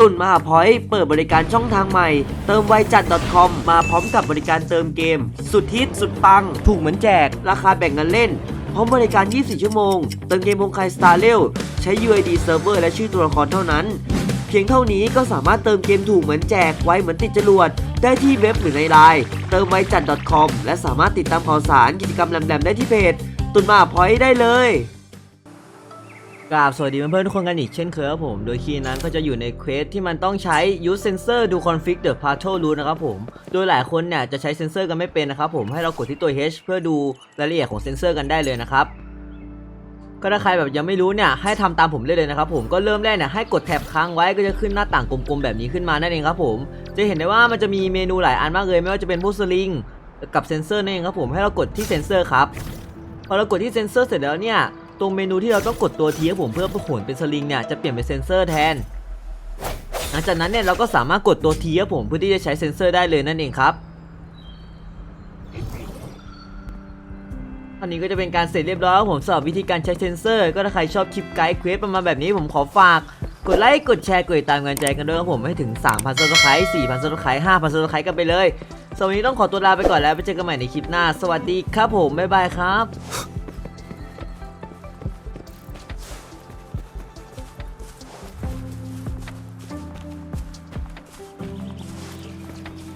ตุนมหาพอยต์เปิดบริการช่องทางใหม่ เติมไวจัด .com มาพร้อมกับบริการเติมเกม สุดฮิตสุดปัง ถูกเหมือนแจก ราคาแบ่งกันเล่น พร้อมบริการ 24 ชั่วโมง เติมเกมวงไคสตาร์เรลใช้ UID Server และชื่อตัวละครเท่านั้น เพียงเท่านี้ก็สามารถเติมเกมถูกเหมือนแจกไวเหมือนติดจรวด ได้ที่เว็บหรือในไลน์เติมไวจัด .com และสามารถติดตามข่าวสารกิจกรรมแหลมๆได้ที่เพจตุนมหาพอยต์ได้เลย กราบสวัสดีเพื่อนๆทุกคนกันอีกเช่นเคยครับผม โดยคีย์นั้นก็จะอยู่ในเควสที่มันต้องใช้ use sensor ดู config the partial root นะครับผม โดยหลายคนเนี่ยจะใช้เซนเซอร์กันไม่เป็นนะครับผม ให้เรากดที่ตัว H เพื่อดูรายละเอียดของเซนเซอร์กันได้เลยนะครับ ก็ถ้าใครแบบยังไม่รู้เนี่ยให้ทำตามผมได้เลยนะครับผม ก็เริ่มแรกเนี่ยให้กดแท็บค้างไว้ก็จะขึ้นหน้าต่างกลมๆแบบนี้ขึ้นมานั่นเองครับผม จะเห็นได้ว่ามันจะมีเมนูหลายอันมากเลยไม่ว่าจะเป็นพวกสลิงกับเซนเซอร์นั่นเองครับผม ให้เรากดที่เซนเซอร์ครับ พอเรากดที่เซนเซอร์เสร็จแล้วเนี่ย ตรงเมนูที่เราต้องกดตัวทีครับผมเพื่อโหนเป็นสลิงเนี่ยจะเปลี่ยนเป็นเซนเซอร์แทน หลังจากนั้นเนี่ยเราก็สามารถกดตัวทีครับผมเพื่อที่จะใช้เซนเซอร์ได้เลยนั่นเองครับอันนี้ก็จะเป็นการเสร็จเรียบร้อยแล้วผมสำหรับวิธีการใช้เซนเซอร์ ก็ถ้าใครชอบคลิปไกด์เควสประมาณแบบนี้ผมขอฝากกดไลค์กดแชร์กดติดตามกันใจกันด้วยครับผมให้ถึง 3,000ซับสไครต์4,000ซับสไครต์5,000ซับสไครต์กันไปเลยสำหรับวันนี้ต้องขอตัวลาไปก่อนแล้วไปเจอกันใหม่ในคลิปหน้า สวัสดีครับผมบ๊ายบายครับ